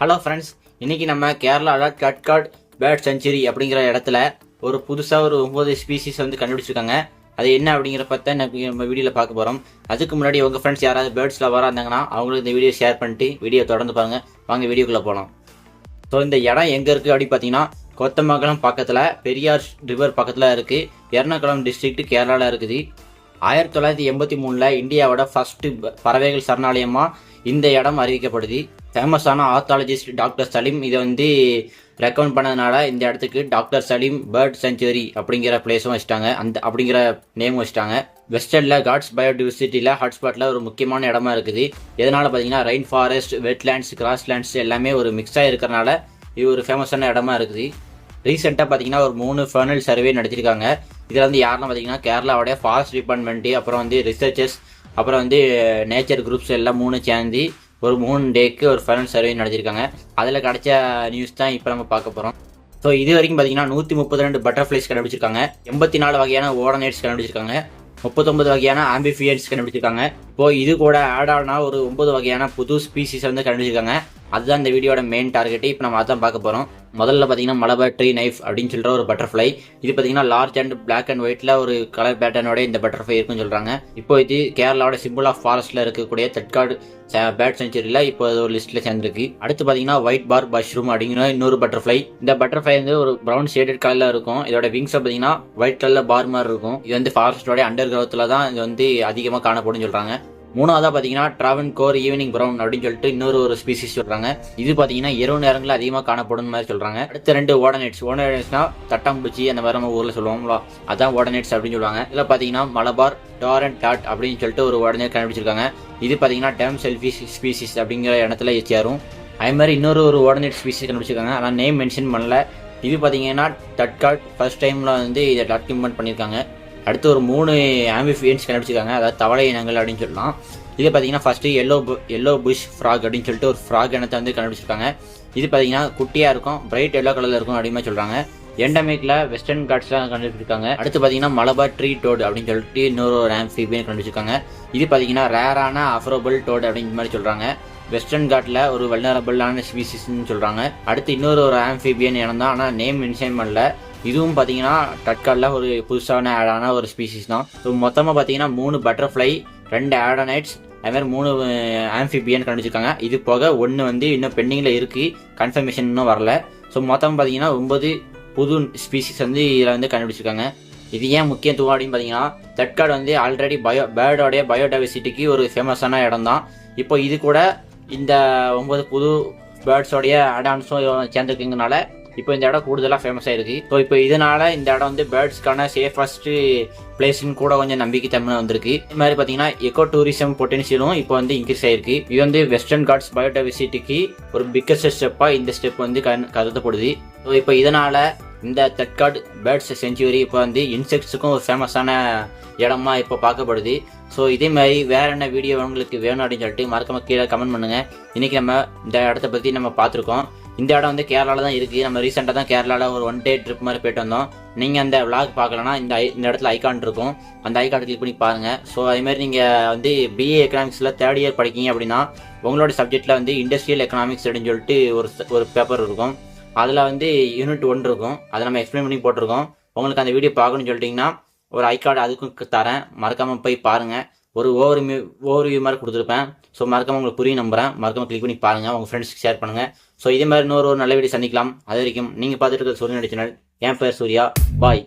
Hello friends இன்னைக்கு நம்ம கேரளாவில் கட்காட் பேர்ட் செஞ்சுரி அப்படிங்கிற இடத்துல ஒரு புதுசாக ஒரு ஒம்பது ஸ்பீசிஸ் வந்து கண்டுபிடிச்சிருக்காங்க. அது என்ன அப்படிங்கிற பற்றி நம்ம வீடியோவில் பார்க்க போகிறோம் அதுக்கு முன்னாடி உங்கள் ஃப்ரெண்ட்ஸ் யாராவது பேர்ட்ஸ் லவராக இருந்தாங்கன்னா அவங்களுக்கு இந்த வீடியோ ஷேர் பண்ணிட்டு வீடியோ தொடர்ந்து பாருங்கள் வாங்க வீடியோக்குள்ளே போகலாம் ஸோ இந்த இடம் எங்கே இருக்குது அப்படின்னு பார்த்தீங்கன்னா கொத்தமங்கலம் பக்கத்தில் பெரியார் ரிவர் பக்கத்தில் இருக்குது எர்ணாகுளம் டிஸ்ட்ரிக்ட் கேரளாவில் இருக்குது. ஆயிரத்தி தொள்ளாயிரத்தி எண்பத்தி மூணில் இந்தியாவோட ஃபஸ்ட்டு பறவைகள் சரணாலயமாக இந்த இடம் அறிவிக்கப்படுது. ஃபேமஸான ஆர்த்தாலஜிஸ்ட் டாக்டர் சலீம். இதை வந்து ரெக்கமெண்ட் பண்ணதுனால இந்த இடத்துக்கு டாக்டர் சலீம் பேர்ட் செஞ்சுரி அப்படிங்கிற பிளேஸும் வச்சுட்டாங்க. அந்த அப்படிங்கிற நேமும் வச்சுட்டாங்க. வெஸ்டர்னில் காட்ஸ் பயோடிவர்சிட்டியில் ஹாட்ஸ்பாட்டில் ஒரு முக்கியமான இடமா இருக்குது. எதனால் பார்த்தீங்கன்னா ரெயின் ஃபாரஸ்ட் வெட்லேண்ட்ஸ் கிராஸ்லேண்ட்ஸ் எல்லாமே ஒரு மிக்ஸாக இருக்கிறனால இது ஒரு ஃபேமஸான இடமா இருக்குது. ரீசெண்டாக பார்த்தீங்கன்னா ஒரு மூணு ஃபர்னல் சர்வே நடத்திருக்காங்க. இதில் வந்து யாருன்னா பார்த்தீங்கன்னா கேரளாவுடைய ஃபாரஸ்ட் டிபார்ட்மெண்ட்டு அப்புறம் வந்து ரிசர்ச்சர்ஸ் அப்புறம் வந்து நேச்சர் குரூப்ஸ் எல்லாம் மூணு சேர்ந்து ஒரு மூணு டேக்கு ஒரு ஃபைனல் சர்வே நடத்திருக்காங்க. அதில் கிடைச்ச நியூஸ் தான் இப்போ நம்ம பார்க்க போகிறோம் ஸோ இது வரைக்கும் பார்த்தீங்கன்னா நூற்றி முப்பத்தி ரெண்டு பட்டர்ஃப்ளைஸ் கண்டுபிடிச்சிருக்காங்க. எண்பத்தி நாலு வகையான ஓடனேட்ஸ் கண்டுபிடிச்சிருக்காங்க. முப்பத்தொன்பது வகையான ஆம்பிஃபியன்ஸ் கண்டுபிடிச்சிருக்காங்க. இப்போ இது கூட ஆட் ஆனா ஒரு ஒன்பது வகையான புது ஸ்பீசிஸ் வந்து கண்டுபிடிச்சிருக்காங்க. அதுதான் இந்த வீடியோட மெயின் டார்கெட்டு இப்போ நம்ம அதான் பார்க்க போகிறோம் முதல்ல பார்த்தீங்கன்னா மலபர் ட்ரீ நைஃப் அப்படின்னு சொல்கிற ஒரு பட்டர்ஃப்ளை இது பார்த்தீங்கன்னா லார்ஜ் அண்ட் பிளாக் அண்ட் ஒயிட்டில் ஒரு கலர் பேட்டர்னோட இந்த பட்டர்ஃப்ளை இருக்குன்னு சொல்கிறாங்க இப்போ இது கேரளாவோட சிம்பிள் ஆஃப் ஃபாரஸ்ட்டில் இருக்கக்கூடிய தட்காடு பேட் செஞ்சுரியில் இப்போ அது ஒரு லிஸ்ட்டில் சேர்ந்துருக்கு. அடுத்து பார்த்தீங்கன்னா ஒயிட் பார் மஷ்ரூம் அப்படிங்கிற இன்னொரு பட்டர்ஃப்ளை இந்த பட்டர்ஃப்ளை வந்து ஒரு ப்ரௌன் ஷேடட் கலரில் இருக்கும். இதோட விங்ஸை பார்த்தீங்கன்னா ஒயிட் கலரில் பார் மாதிரி இருக்கும். இது வந்து ஃபாரஸ்டோட அண்டர் கிரௌத்தில் தான் இது வந்து அதிகமாக காணப்படும் சொல்கிறாங்க மூணாவதா பார்த்தீங்கன்னா டிராவன் கோர் ஈவினிங் ப்ரௌன் அப்படின்னு சொல்லிட்டு இன்னொரு ஒரு ஸ்பீசிஸ் சொல்றாங்க. இது பார்த்தீங்கன்னா இரவு நேரங்களில் அதிகமாக காணப்படும் மாதிரி சொல்றாங்க. அடுத்த ரெண்டு ஓடனேட்ஸ் ஓடனேட்ஸ்னா தட்டாம்பூச்சி அந்த மாதிரி நம்ம ஊரில் சொல்லுவோம்ல அதான் ஓடனேட்ஸ் அப்படின்னு சொல்லுவாங்க. இதில் பார்த்தீங்கன்னா மலபார் டாரன் டாட் அப்படின்னு சொல்லிட்டு ஒரு உடனே கண்டுபிடிச்சிருக்காங்க. இது பார்த்தீங்கன்னா டேம் செல்ஃபி ஸ்பீசிஸ் அப்படிங்கிற இடத்துல சேரும் அதே மாதிரி இன்னொரு ஒரு ஓடனேட் ஸ்பீசிஸ் கண்டுபிடிச்சிருக்காங்க. ஆனால் நேம் மென்ஷன் பண்ணல. இது பார்த்தீங்கன்னா தட்காட் ஃபர்ஸ்ட் டைமில் வந்து இதை டாக்குமெண்ட் பண்ணியிருக்காங்க. அடுத்து ஒரு மூணு ஆம்பிஃபியன்ஸ் கண்டுபிடிச்சிருக்காங்க. அதாவது தவளை இனங்கள் அப்படின்னு சொல்லலாம். இது பார்த்தீங்கன்னா first yellow yellow bush frog அப்படின்னு சொல்லிட்டு ஒரு ஃப்ராக் இனத்தை வந்து கண்டுபிடிச்சிருக்காங்க. இது பார்த்தீங்கன்னா குட்டியாக இருக்கும் பிரைட் எல்லோ கலரில் இருக்கும் அப்படின்னு சொல்கிறாங்க எண்டமிக்கில் வெஸ்டர்ன் காட்ஸ்லாம் கண்டுபிடிச்சிருக்காங்க. அடுத்து பார்த்தீங்கன்னா மலபார் ட்ரீ டோட் அப்படின்னு சொல்லிட்டு இன்னொரு ஒரு ஆம்பிஃபியன் கண்டுபிடிச்சிருக்காங்க. இது பார்த்தீங்கன்னா ரேரான அஃபரபிள் டோட் அப்படிங்கிற மாதிரி சொல்கிறாங்க வெஸ்டர்ன் காட்டில் ஒரு வெல்னரபிளான ஸ்பீசிஸ்ன்னு சொல்கிறாங்க அடுத்து இன்னொரு ஒரு ஆம்ஃபிபியன் இனம் தான் ஆனால் நேம் மென்ஷன் பண்ணல. இதுவும் பார்த்தீங்கன்னா தட்காலில் ஒரு புதுசான ஆடான ஒரு ஸ்பீசிஸ் தான். ஸோ மொத்தமாக பார்த்தீங்கன்னா மூணு பட்டர்ஃப்ளை ரெண்டு ஆடனைட்ஸ் அதுமாதிரி மூணு ஆம்ஃபிபியன் கண்டுபிடிச்சிருக்காங்க. இது போக ஒன்று வந்து இன்னும் பெண்டிங்கில் இருக்குது கன்ஃபர்மேஷன் இன்னும் வரல. ஸோ மொத்தம் பார்த்தீங்கன்னா ஒன்பது புது ஸ்பீசிஸ் வந்து இதில் வந்து கண்டுபிடிச்சிருக்காங்க. இது ஏன் முக்கியத்துவம் அப்படின்னு பார்த்தீங்கன்னா தட்காடு வந்து ஆல்ரெடி பயோ பேர்டோடைய பயோடைவர்சிட்டிக்கு ஒரு ஃபேமஸான இடம் தான். இப்போ இது கூட இந்த ஒன்பது புது பேர்ட்ஸோடைய அடான்ஸும் சேர்ந்துருக்குங்கனால இப்போ இந்த இடம் கூடுதலாக ஃபேமஸ் ஆயிருக்கு. ஸோ இப்போ இதனால இந்த இடம் வந்து பேர்ட்ஸ்க்கான சேஃபஸ்ட் பிளேஸ்ன்னு கூட கொஞ்சம் நம்பிக்கை தமிழ் வந்திருக்கு. இது மாதிரி பார்த்தீங்கன்னா எக்கோ டூரிசம் பொட்டன்ஷியலும் இப்போ வந்து இன்க்ரீஸ் ஆயிருக்கு. இது வந்து வெஸ்டர்ன் காட்ஸ் பயோடைவர்சிட்டிக்கு ஒரு பிக்கஸ்ட் ஸ்டெப்பாக இந்த ஸ்டெப் வந்து கண் கருதப்படுது. ஸோ இப்போ இதனால இந்த தட்காட் பேர்ட்ஸ் செஞ்சுரி இப்போ வந்து இன்செக்ட்ஸுக்கும் ஒரு ஃபேமஸான இடமா இப்போ பார்க்கப்படுது. ஸோ இதே மாதிரி வேற என்ன வீடியோ உங்களுக்கு வேணும் அப்படின்னு சொல்லிட்டு மறக்காம கீழே கமெண்ட் பண்ணுங்க. இன்னைக்கு நம்ம இந்த இடத்த பற்றி நம்ம பார்த்துருக்கோம். இந்த இடம் வந்து கேரளாவில் தான் இருக்குது நம்ம ரீசெண்டாக தான் கேரளாவில் ஒரு ஒன் டே ட்ரிப் மாதிரி போயிட்டு வந்தோம். நீங்கள் அந்த விளாக் பார்க்கலன்னா இந்த ஐ- இந்த இடத்துல ஐகான் இருக்கும். அந்த ஐகான் கிளிக் பண்ணி பாருங்கள் ஸோ அதேமாதிரி நீங்கள் வந்து பிஏ எக்கனாமிக்ஸில் தேர்ட் இயர் படிக்கீங்க அப்படின்னா உங்களோட சப்ஜெக்ட்டில் வந்து இண்டஸ்ட்ரியல் எக்கனாமிக்ஸ் அப்படின்னு சொல்லிட்டு ஒரு ஒரு பேப்பர் இருக்கும். அதில் வந்து யூனிட் ஒன் இருக்கும். அதை நம்ம எக்ஸ்பிளைன் பண்ணி போட்டிருக்கோம். உங்களுக்கு அந்த வீடியோ பார்க்கணும்னு சொல்லிட்டிங்கன்னா ஒரு ஐகார்டு அதுக்கும் தரேன். மறக்காமல் போய் பாருங்கள் ஒரு ஓவர் ஓவர்வியூ ஓவர் வியூ மாதிரி கொடுத்துருப்பேன். ஸோ மறக்காம உங்களுக்கு புரியும் நம்புறேன். மறக்காமல் கிளிக் பண்ணி பாருங்கள் உங்கள் ஃப்ரெண்ட்ஸ்க்கு ஷேர் பண்ணுங்கள் ஸோ இதே மாதிரி இன்னொரு ஒரு நல்ல வீடியோ சந்திக்கலாம். அது வரைக்கும் நீங்கள் பார்த்துட்டு இருக்கிற சூரியன் சேனல் என் பேர் சூர்யா. பாய்